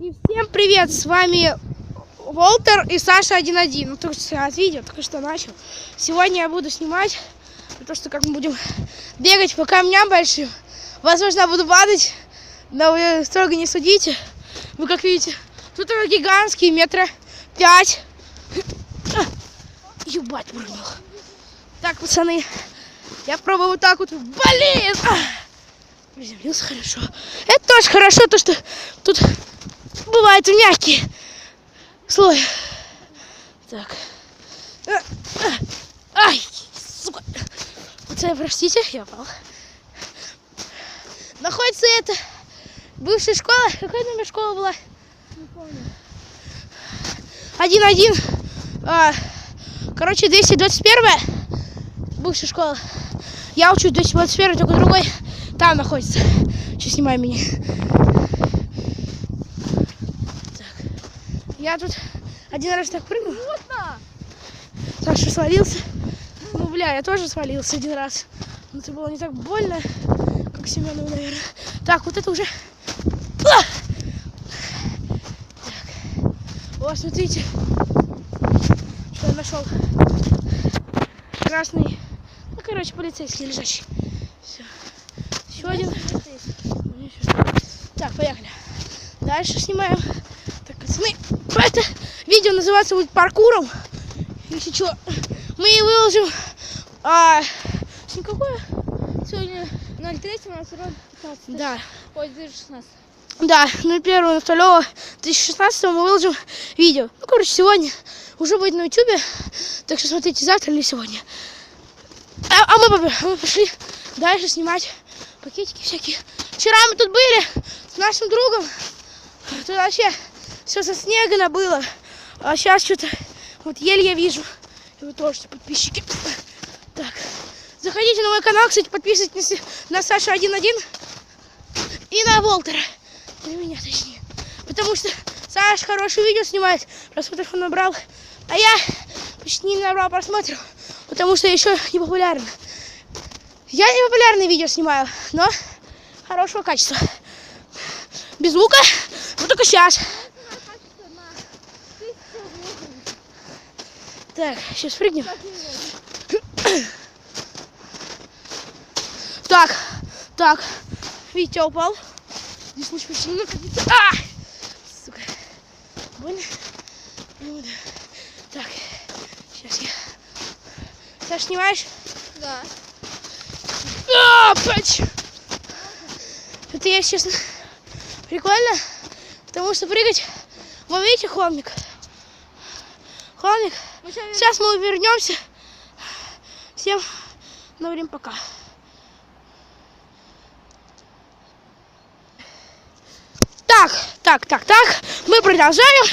И всем привет, с вами Волтер и Саша 1.1. Ну, только что от видео, только что начал. Сегодня я буду снимать то, что как мы будем бегать по камням большим. Возможно, я буду падать, но вы строго не судите. Вы как видите, тут такой гигантский, метра пять. Ебать, прыгнул. Так, пацаны, я пробую вот так вот. Блин! А! Приземлился хорошо. Это тоже хорошо, то что тут бывает мягкий слой. Так. А, а, Ай, сука. Пацаны, простите, я упал. Находится это бывшая школа. Какая номер школа была? Один один. А, короче, 221 бывшая школа. Я учусь 221, только другой там находится. Сейчас снимай меня. Так. Я тут один раз так прыгнул. Саша свалился. Ну, бля, я тоже свалился один раз. Но это было не так больно, как Семенову, наверное. Так, вот это уже... А! Так. Вот, смотрите, что я нашел. Красный, ну, короче, полицейский лежачий. Все. Еще один. Так, поехали. Дальше снимаем. Так, пацаны, это видео называться будет паркуром. Если что, мы и выложим. А, какое? Сегодня 03 у нас урок 15. Да. Ой, 2016. Да, ну 1 2 2016 мы выложим видео. Ну, короче, сегодня уже будет на ютубе. Так что смотрите завтра или сегодня. А, а мы, мы пошли дальше снимать пакетики всякие. Вчера мы тут были с нашим другом. Тут вообще все со снега набыло. А сейчас что-то вот еле я вижу. И вы тоже подписчики. Так. Заходите на мой канал, кстати, подписывайтесь на Сашу 1.1 и на Волтера. На меня точнее. Потому что Саша хорошее видео снимает, просмотров он набрал. А я почти не набрал просмотров, потому что еще не популярен. Я не популярные видео снимаю, но хорошего качества. Без звука, вот только сейчас. Так, сейчас прыгнем. Так, так, Витя упал. Здесь лучше почти не находиться. А! Сука. Больно? Ну да. Так, сейчас я. Саш, снимаешь? Да. А, пач! Это я, честно, прикольно, потому что прыгать, вы видите холмик? Холмик. Сейчас мы вернемся. Всем говорим пока. Так, так, так, так. Мы продолжаем.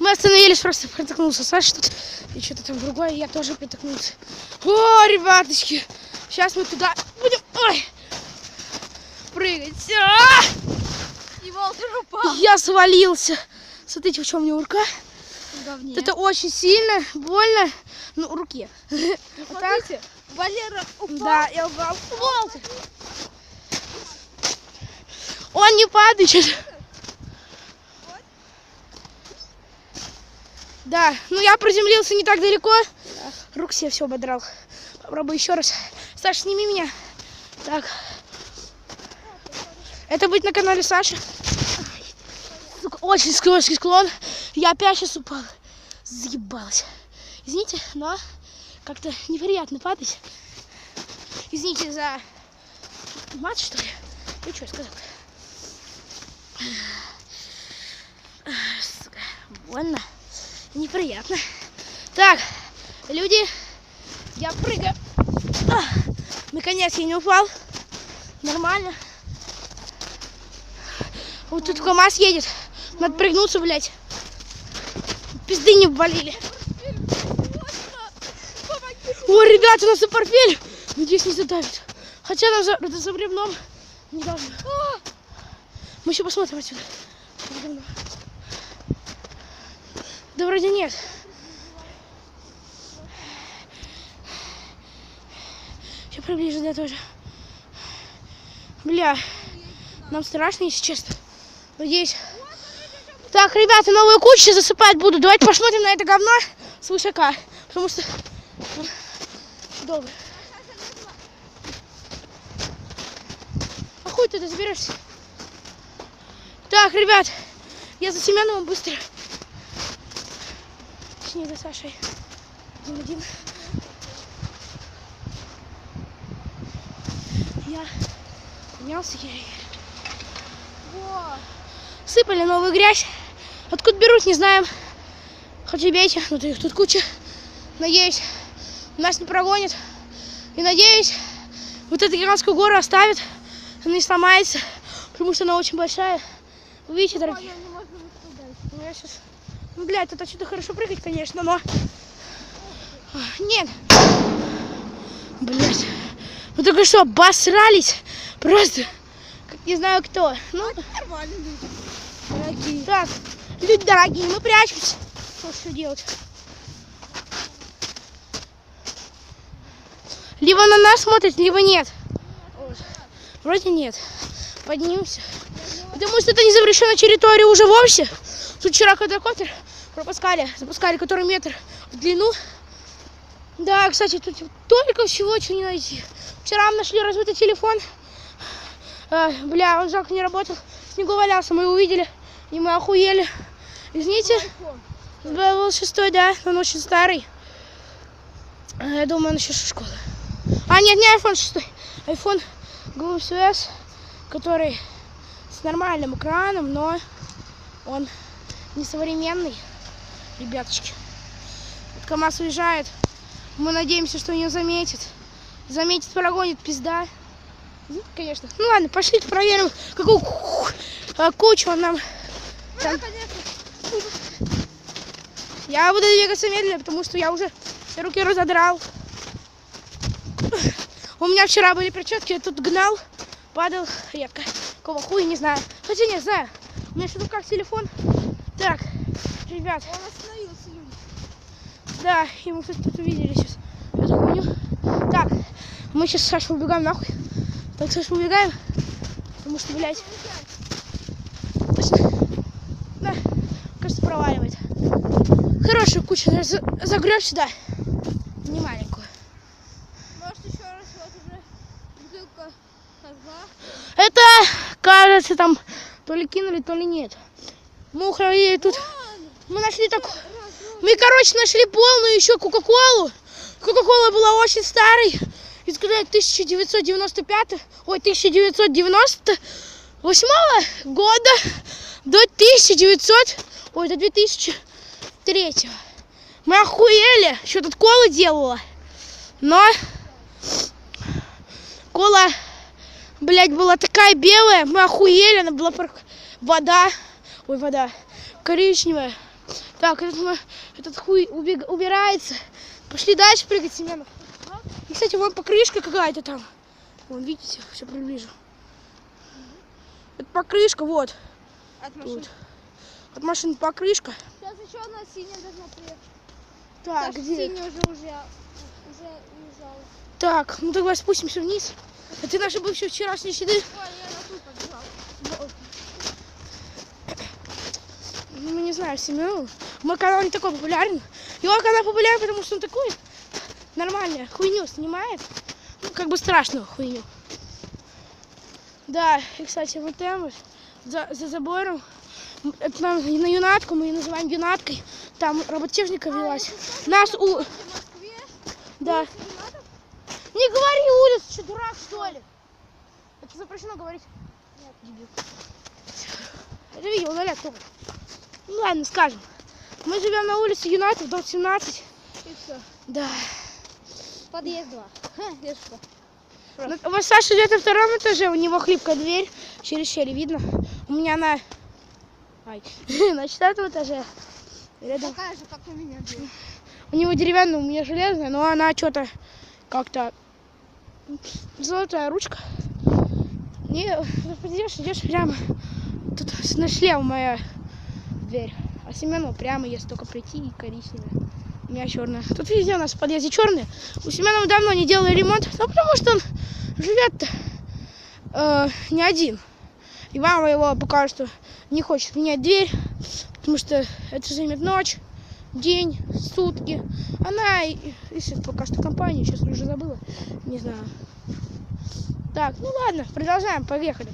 Мы остановились, просто протолкнулся Саша тут. И что-то там другое, я тоже протолкнулся. О, ребяточки. Сейчас мы туда будем ой, прыгать. А! и Волтер упал. Я свалился. Смотрите, в чем у меня рука. Говне. Это очень сильно, больно. Ну, руке. Вот так. Валера упал. Да, я упал. Волтер. Он не падает. Да, ну я приземлился не так далеко. Рук себе все ободрал. Попробуй еще раз. Саша, сними меня. Так. Это будет на канале Саши. Очень скользкий склон. Я опять сейчас упал. Заебалась. Извините, но как-то неприятно падать. Извините за мат, что ли? Ну, что я сказал? Сука, больно. Неприятно. Так, люди, я прыгаю. Наконец я не упал. Нормально. Вот тут КамАЗ едет. Надо прыгнуться, блядь. Не ввалили. О, ребята, у нас и портфель. Надеюсь, не задавит. Хотя нам за, за бревном не должно. Мы еще посмотрим отсюда. Да вроде нет. Еще приближе, да, тоже. Бля, нам страшно, если честно. Надеюсь, Так, ребята, новые кучи засыпать буду. Давайте посмотрим на это говно с высока. Потому что... Долго. А хуй ты заберешься? Так, ребят, я за Семеновым быстро. Точнее, за Сашей. Один-один. Я поднялся еле Во. Сыпали новую грязь. Откуда берут, не знаем. Хоть и бейте, но их тут куча. Надеюсь, нас не прогонят. И надеюсь, вот эту гигантскую гору оставят. Она не сломается, потому что она очень большая. Вы видите, дорогие? Ну, я сейчас... Ну, блядь, тут отсюда хорошо прыгать, конечно, но... Нет. Блядь. Вы только что обосрались. Просто. Как не знаю кто. Ну, Нормально. Так, люди дорогие, мы прячемся. Что делать? Либо на нас смотрят, либо нет. Вроде нет. Поднимемся. Потому что это не запрещенная территория уже вовсе. Тут вчера квадрокоптер пропускали, запускали, который метр в длину. Да, кстати, тут только всего чего не найти. Вчера мы нашли разбитый телефон. Э, бля, он жалко не работал. Снегу валялся, мы его увидели. И мы охуели. Извините, был шестой, да, он очень старый. Э, Я думаю, он еще со школы. А, нет, не iPhone 6. iPhone Galaxy S, который с нормальным экраном, но он не современный, ребяточки. Вот КамАЗ уезжает. Мы надеемся, что не заметит. Заметит, прогонит, пизда. Конечно. Ну ладно, пошли проверим, какую ку- э, кучу он нам. Там. Я буду двигаться медленно, потому что я уже руки разодрал. У меня вчера были перчатки, я тут гнал, падал редко. Какого хуя, не знаю. Хотя не знаю. У меня что в руках телефон. Так, ребят, Он остановился, Юля. да, и мы, тут увидели сейчас эту хуйню. Так, мы сейчас с Сашей убегаем нахуй. Так, Саша, убегаем. Потому что, блядь, точно. Да, кажется, проваливает. Хорошую кучу за- загреб сюда. Не маленькую. Может еще раз вот уже бутылка козла. Это, кажется, там то ли кинули, то ли нет. Мы ухранили тут. Мы нашли так. Мы, короче, нашли полную еще Кока-Колу. Кока-кола была очень старой. Из года 1995, ой, 1998 года до 1900, ой, до 2003. Мы охуели, что тут кола делала. Но кола блядь, была такая белая, мы охуели, она была вода, ой, вода, коричневая. Так, этот, этот хуй убег- убирается. Пошли дальше прыгать, Семенов. И, кстати, вон покрышка какая-то там. Вон, видите, все приближу. Это покрышка, вот, От машины. тут. От машины покрышка. Сейчас еще одна синяя должна приехать. Так, где? Синяя уже уже уже уезжала. Так, ну тогда спустимся вниз. Это наши бывшие вчерашние щиты. Ой, я на ту побежала. Ну, не знаю, Семен. Мой канал не такой популярен. Его канал популярен, потому что он такой нормальный, хуйню снимает. Ну, как бы страшную хуйню. Да, и, кстати, вот там за, за забором, на юнатку, мы ее называем юнаткой, там роботехника велась. Нас у... Да. Не говори улицу, что дурак, что ли? Это запрещено говорить. Нет, дебил. Это видео только. Ну ладно, скажем. Мы живем на улице Юнайтед, дом 17. И все. Да. Подъезд 2. Ха, что? Ну, Вот Саша живет на втором этаже, у него хлипкая дверь, через щель видно. У меня на... Ай, на четвертом этаже. Рядом. Такая же, как у меня дверь. У него деревянная, у меня железная, но она что-то как-то золотая ручка. Не, идешь, идешь прямо. Тут на слева моя дверь. А Семену прямо, если только прийти, и коричневая. У меня черная. Тут везде у нас в подъезде черные. У Семена мы давно не делали ремонт, ну потому что он живет-то э, не один. И мама его пока что не хочет менять дверь, потому что это займет ночь, день, сутки. Она ищет пока что компанию, сейчас уже забыла, не знаю. Так, ну ладно, продолжаем, поехали.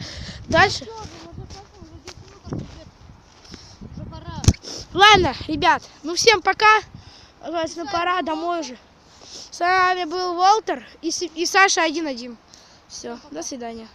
Дальше. Ладно, ребят, ну всем пока. Собственно, пора домой уже. С вами был Волтер и, и Саша 1-1. Все, до свидания.